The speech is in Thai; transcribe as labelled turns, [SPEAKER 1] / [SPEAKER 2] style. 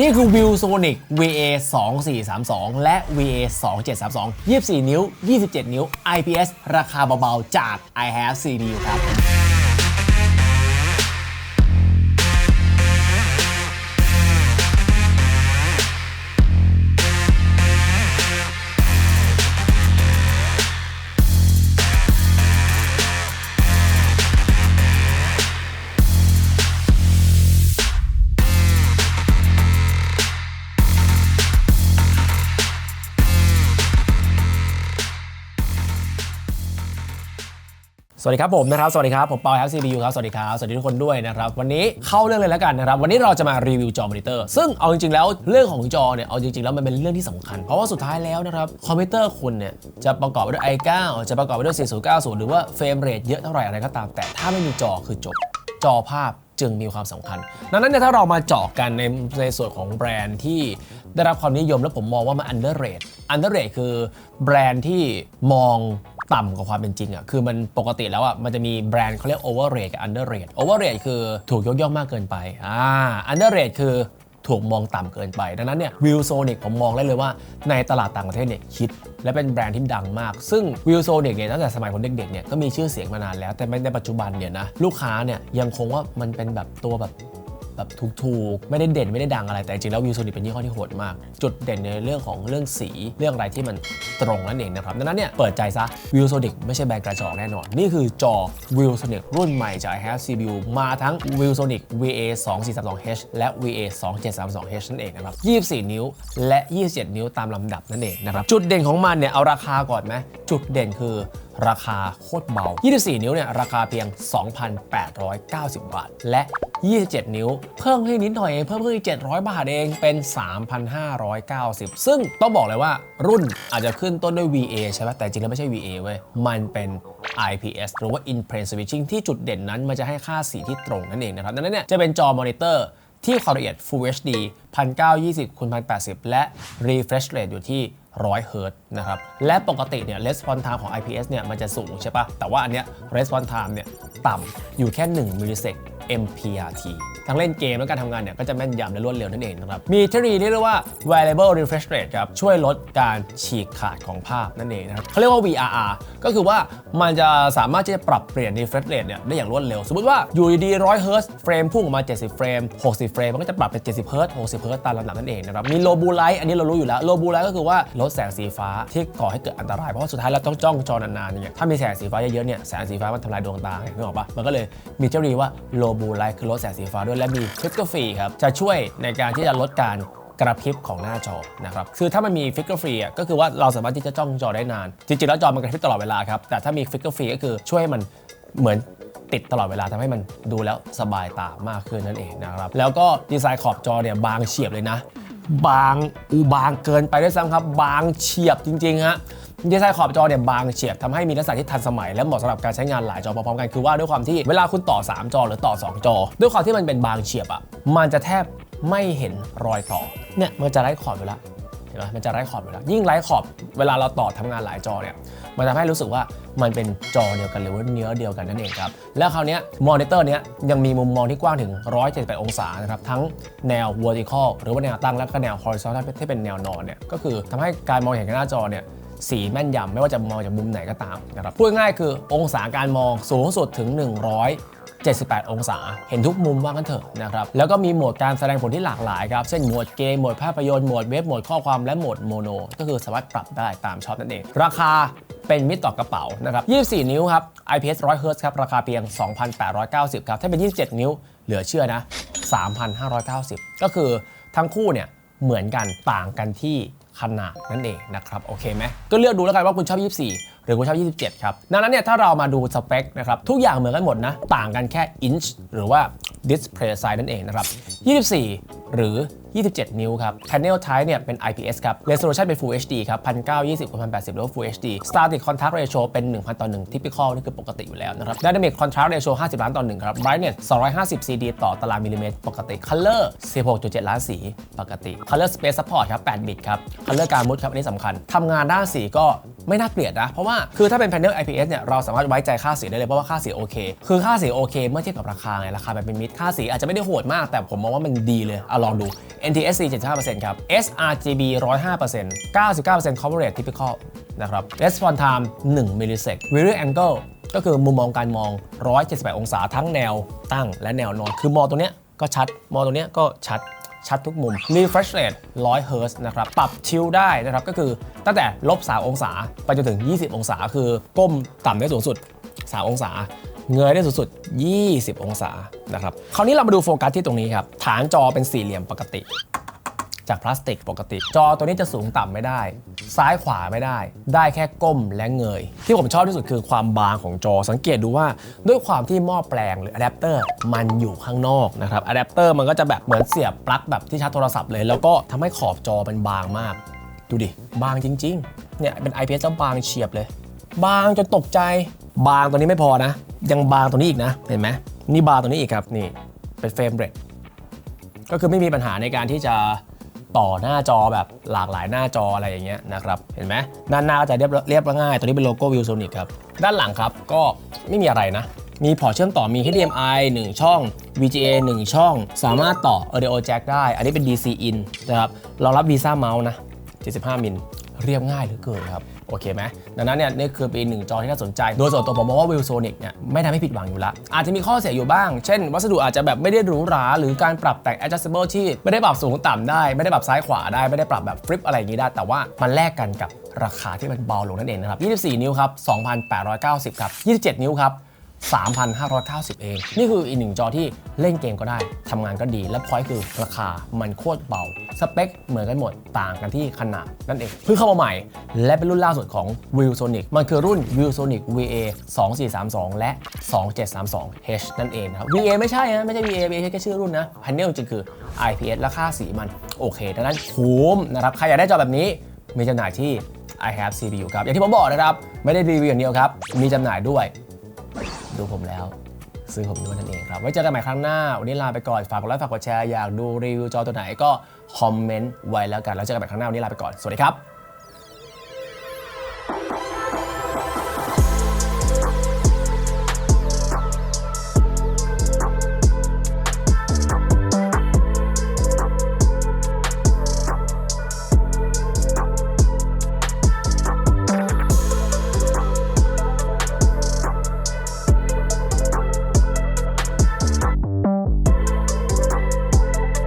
[SPEAKER 1] นี่คือ ViewSonic VA 2432 และ VA 2732 24 นิ้ว 27 นิ้ว IPS ราคาเบาๆ จาก I have CD ครับ สวัสดีครับผมนะครับ สวัสดีครับ ผมปอครับ CPU ครับ สวัสดีครับ สวัสดีทุกคนด้วยนะครับ วันนี้เข้าเรื่องเลยแล้วกันนะครับ วันนี้เราจะมารีวิวจอมอนิเตอร์ซึ่งเอาจริงๆแล้วเรื่องของจอเนี่ยเอาจริงๆแล้วมันเป็นเรื่องที่สำคัญ เพราะว่าสุดท้ายแล้วนะครับคอมพิวเตอร์คุณเนี่ยจะประกอบไปด้วย i9 จะประกอบไปด้วย 4090 หรือว่าเฟรมเรทเยอะเท่าไหร่อะไรก็ตาม แต่ถ้าไม่มีจอคือจบจอภาพจึงมีความสำคัญ ดังนั้นเนี่ยถ้าเรามาเจาะกันในในส่วนของแบรนด์ที่ได้รับความนิยมแล้วผมมองว่ามัน underrate underrate คือแบรนด์ที่มอง ต่ำกว่าความเป็นจริงอะคือมันปกติแล้วอะมันจะมีแบรนด์เขาเรียก overrate กับ underrate overrate คือถูกยกย่องมากเกินไปอ่า underrate คือถูกมองต่ำเกินไป ดังนั้นเนี่ย Viewsonic ผมมองได้เลยว่าในตลาดต่างประเทศเนี่ยคิด และเป็นแบรนด์ที่ดังมาก ซึ่ง Viewsonic เนี่ยตั้งแต่สมัยผมเด็กๆเนี่ยก็มีชื่อเสียงมานานแล้วแต่ในปัจจุบันเนี่ยนะลูกค้าเนี่ยยังคงว่ามันเป็นแบบตัวแบบ แบบถูกๆ ไม่ได้เด่นไม่ได้ดังอะไร แต่จริงๆแล้ววิวโซนิกเป็นยี่ห้อที่โหดมาก จุดเด่นในเรื่องของเรื่องสีเรื่องอะไรที่มันตรงนั่นเองนะครับดังนั้นเนี่ยเปิดใจซะวิวโซนิกไม่ใช่แบรนด์กระจอกแน่นอน นี่คือจอวิวโซนิกรุ่นใหม่จาก h a v CPU มาทั้งวิวโซนิก VA 2432H และ VA 2732H นั่นเองนะครับ24 นิ้ว และ 27 นิ้วตามลำดับนั่นเองนะครับจุดเด่นของมันเนี่ยเอาราคาก่อนไหมจุดเด่นคือราคาโคตรเบา 24 นิ้วเนี่ยราคาเพียง 2,890 บาท และ 27 นิ้ว เพิ่มให้นิดหน่อยเองเพิ่มขึ้นอีก700 บาทเองเป็น 3,590 ซึ่งต้องบอกเลยว่ารุ่นอาจจะขึ้นต้นด้วย VA ใช่ไหมแต่จริงแล้วไม่ใช่ VA เว้ยมันเป็น IPS หรือว่า In Plane Switching ที่จุดเด่นนั้นมันจะให้ค่าสีที่ตรงนั่นเองนะครับดังนั้นเนี่ยจะเป็นจอมอนิเตอร์ที่ความละเอียด Full HD 1920คูณ1080 และ Refresh Rate อยู่ที่100เฮิร์ตนะครับ และปกติเนี่ย response time ของ IPS เนี่ย มันจะสูงใช่ปะ แต่ว่าอันเนี้ย response time เนี่ย ต่ำอยู่แค่ 1มิลลิเซก MPRT ทั้งเล่นเกมและการทำงานเนี่ยก็จะแม่นยำและรวดเร็วนั่นเองนะครับมีเทคโนโลยีที่เรียกว่า variable refresh rate ครับช่วยลดการฉีกขาดของภาพนั่นเองนะครับเขาเรียกว่า VRR ก็คือว่ามันจะสามารถที่จะปรับเปลี่ยน refresh rate เนี่ยได้อย่างรวดเร็ว สมมติว่าอยู่ดีๆ100เฮิร์ตซ์เฟรมพุ่งออกมา 70 เฟรม 60 เฟรม มันก็จะปรับเป็น 70เฮิร์ตซ์60เฮิร์ตซ์ตามลำดับนั่นเองนะครับมี low blue light อันนี้เรารู้อยู่แล้ว low blue light ก็คือว่าลดแสงสีฟ้าที่ก่อให้เกิดอันตราย เพราะว่าสุดท้ายเราต้องจ้องจอนานๆเนี่ยถ้ามีแสงสีฟ้าเยอะๆเนี่ยแสงสีฟ้ามันทำลายดวงตาไงนึกออกปะมันก็เลยมีเทคโนโลยีว่า low บูไลท์คือลดแสงสีฟ้าด้วยและมีคริสกราฟีครับจะช่วยในการที่จะลดการกระพริบของหน้าจอนะครับ คือถ้ามันมีฟิกเกอร์ฟรีอะก็คือว่าเราสามารถที่จะจ้องจอได้นาน จริงๆ แล้วจอมันกระพริบตลอดเวลาครับ แต่ถ้ามีฟิกเกอร์ฟรีก็คือช่วยให้มันเหมือนติดตลอดเวลาทำให้มันดูแล้วสบายตามากขึ้นนั่นเองนะครับ แล้วก็ดีไซน์ขอบจอเนี่ยบางเฉียบเลยนะ บางอูบางเกินไปด้วยซ้ำครับ บางเฉียบจริงๆฮะดีไซน์ขอบจอเนี่ยบางเฉียบทำให้มีลักษณะที่ทันสมัย และเหมาะสำหรับการใช้งานหลายจอพร้อมๆกันคือว่าด้วยความที่เวลาคุณต่อ 3 จอหรือต่อ 2 จอ ด้วยความที่มันเป็นบางเฉียบอะมันจะแทบไม่เห็นรอยต่อเนี่ยมันจะไร้ขอบอยู่แล้ว เห็นไหมมันจะไร้ขอบอยู่แล้วยิ่งไร้ขอบเวลาเราต่อทำงานหลายจอเนี่ยมันทำให้รู้สึกว่ามันเป็นจอเดียวกันหรือว่าเนื้อเดียวกันนั่นเองครับแล้วคราวนี้มอนิเตอร์เนี้ยยังมีมุมมองที่กว้างถึง 178 องศานะครับทั้งแนว vertical หรือว่าแนวตั้งและก็แนว horizontal ที่เป็นแนวนอนเนี่ยก็คือทำให้การมองเห็นหน้าจอเนี่ยสีแม่นยำไม่ว่าจะมองจากมุมไหนก็ตามนะครับพูดง่ายคือองศาการมองสูงสุดถึง 100 78 องศา เห็นทุกมุมว่ากันเถอะนะครับ แล้วก็มีโหมดการแสดงผลที่หลากหลายครับ เช่นโหมดเกม โหมดภาพยนตร์ โหมดเว็บ โหมดข้อความ และโหมดโมโน ก็คือสามารถปรับได้ตามชอบนั่นเอง ราคาเป็นมิตรต่อกระเป๋านะครับ 24 นิ้วครับ IPS 100 Hz ครับ ราคาเพียง 2,890 ครับ ถ้าเป็น 27 นิ้ว เหลือเชื่อนะ 3,590 ก็คือทั้งคู่เนี่ยเหมือนกันต่างกันที่ขนาดนั่นเองนะครับ โอเคไหมก็เลือกดูแล้วกันว่าคุณชอบ 24 หรือกูชอบ27 ครับ ดังนั้นเนี่ยถ้าเรามาดูสเปคนะครับทุกอย่างเหมือนกันหมดนะ ต่างกันแค่ inch หรือว่า display size นั่นเองนะครับ 24 หรือ 27 นิ้วครับ panel type เนี่ยเป็น IPS ครับ resolution เป็น Full HD ครับ1920 1080หรือว่า Full HD static contrast ratio เป็น 1,000 ต่อ 1 typical นี่คือปกติอยู่แล้วนะครับ dynamic contrast ratio 50 ล้านต่อ 1 ครับ brightness 250 CD ต่อตารางมิลลิเมตรปกติ color 16.7 ล้านสีปกติ color space support ครับ8บิตครับ color การมุดครับอันนี้สำคัญทำงานด้านสีก็ไม่น่าเกลียดนะ เพราะว่าคือถ้าเป็น panel IPS เนี่ยเราสามารถไว้ใจค่าสีได้เลยเพราะว่าค่าสีโอเค คือค่าสีโอเค เมื่อเทียบกับราคาไงราคาแบบเป็นมิตรค่าสีอาจจะไม่ได้โหดมากแต่ผมมองว่ามันดีเลยเอาลองดู NTSC 75%ครับ sRGB 105% 99% coverage typical นะครับ response time 1 millisec view angle ก็คือมุมมองการมอง 178 องศาทั้งแนวตั้งและแนวนอน คือมองตรงเนี้ยก็ชัด มองตรงเนี้ยก็ชัดชัดทุกมุม refresh rate 100 Hz นะครับ ปรับชิลได้นะครับ ก็คือตั้งแต่ลบ 3 องศา ไปจนถึง 20 องศา คือก้มต่ำได้สูงสุด 3 องศา เงยได้สูงสุด 20 องศานะครับ คราวนี้เรามาดูโฟกัสที่ตรงนี้ครับ ฐานจอเป็นสี่เหลี่ยมปกติ จากพลาสติกปกติ จอตัวนี้จะสูงต่ำไม่ได้ ซ้ายขวาไม่ได้ ได้แค่ก้มและเงย ที่ผมชอบที่สุดคือความบางของจอ สังเกตดูว่าด้วยความที่หม้อแปลงหรืออะแดปเตอร์มันอยู่ข้างนอกนะครับอะแดปเตอร์มันก็จะแบบเหมือนเสียบปลั๊กแบบที่ชาร์จโทรศัพท์เลย แล้วก็ทำให้ขอบจอมันบางมาก ดูดิ บางจริง ๆ เนี่ยเป็น IPS แล้วบางเฉียบเลย บางจนตกใจ บางตัวนี้ไม่พอนะ ยังบางตัวนี้อีกนะ เห็นไหมนี่บางตัวนี้อีกครับนี่เป็นเฟรมเรทก็คือไม่มีปัญหาในการที่จะต่อหน้าจอแบบหลากหลายหน้าจออะไรอย่างเงี้ยนะครับ เห็นไหมด้านหน้าก็จะเรียบเรียบง่าย ตัวนี้เป็นโลโก้วิวโซนิกครับ ด้านหลังครับก็ไม่มีอะไรนะ มีพอร์ตเชื่อมต่อมี HDMI 1 ช่อง VGA 1 ช่อง สามารถต่อ Audio Jack ได้ อันนี้เป็น DC in นะครับรองรับ Visa Mouse นะ 75 มิล เรียบง่ายเหลือเกินครับ โอเคไหมดังนั้นเนี่ยนี่คือเป็นหนึ่งจอที่น่าสนใจ โดยส่วนตัวผมมองว่าวิวโซนิกเนี่ยไม่ทำให้ผิดหวังอยู่ละอาจจะมีข้อเสียอยู่บ้าง เช่น วัสดุอาจจะแบบไม่ได้หรูหราหรือการปรับแต่ง adjustable ที่ไม่ได้ปรับสูงต่ำได้ ไม่ได้ปรับซ้ายขวาได้ไม่ได้ปรับแบบฟลิปอะไรอย่างนี้ได้ แต่ว่ามันแลกกันกับราคาที่มันเบาลงนั่นเองนะครับ24 นิ้วครับ 2,890 ครับ 27 นิ้วครับ 3,590 เอง นี่คืออีกหนึ่งจอที่เล่นเกมก็ได้ทำงานก็ดี และพอยต์คือราคามันโคตรเบา สเปคเหมือนกันหมดต่างกันที่ขนาดนั่นเอง เพิ่งเข้ามาใหม่ และเป็นรุ่นล่าสุดของ ViewSonic มันคือรุ่น ViewSonic VA 2432 และ 2732H นั่นเองนะครับ VA ไม่ใช่นะไม่ใช่ VA VA แค่ชื่อรุ่นนะพันเนลจริงคือ IPS และค่าสีมันโอเคดังนั้นคุ้มนะครับใครอยากได้จอแบบนี้มีจำหน่ายที่ I have CPU ครับ อย่างที่ผมบอกนะครับ ไม่ได้รีวิวอย่างเดียวครับ มีจำหน่ายด้วย ดูผมแล้ว ซื้อผมด้วยนั่นเองครับ ไว้เจอกันใหม่ครั้งหน้า วันนี้ลาไปก่อน ฝากกดไลค์ฝากกดแชร์ อยากดูรีวิวจอตัวไหนก็คอมเมนต์ไว้แล้วกัน แล้วเจอกันใหม่ครั้งหน้า วันนี้ลาไปก่อน สวัสดีครับ